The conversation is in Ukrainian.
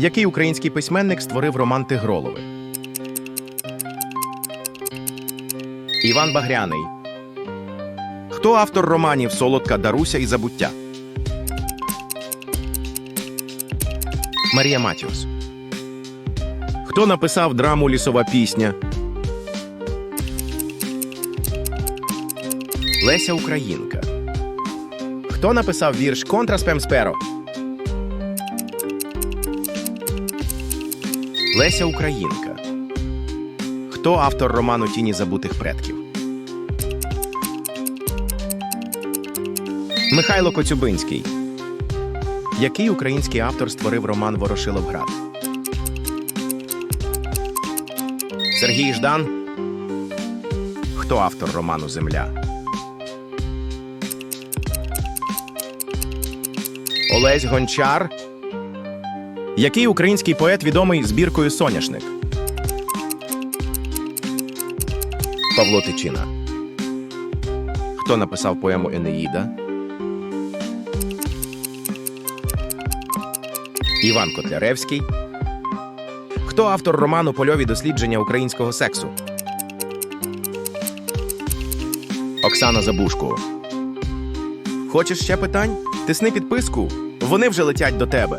Який український письменник створив роман Тигролови? Іван Багряний. Хто автор романів Солодка Даруся і Забуття? Марія Матіос. Хто написав драму Лісова пісня? Леся Українка. Хто написав вірш Контра Спемсперо? Леся Українка. Хто автор роману Тіні забутих предків? Михайло Коцюбинський. Який український автор створив роман Ворошиловград? Сергій Ждан. Хто автор роману Земля? Олесь Гончар. Який український поет відомий збіркою Соняшник? Павло Тичина. Хто написав поему Енеїда? Іван Котляревський. Хто автор роману Польові дослідження українського сексу? Оксана Забушко. Хочеш ще питань? Тисни підписку. Вони вже летять до тебе.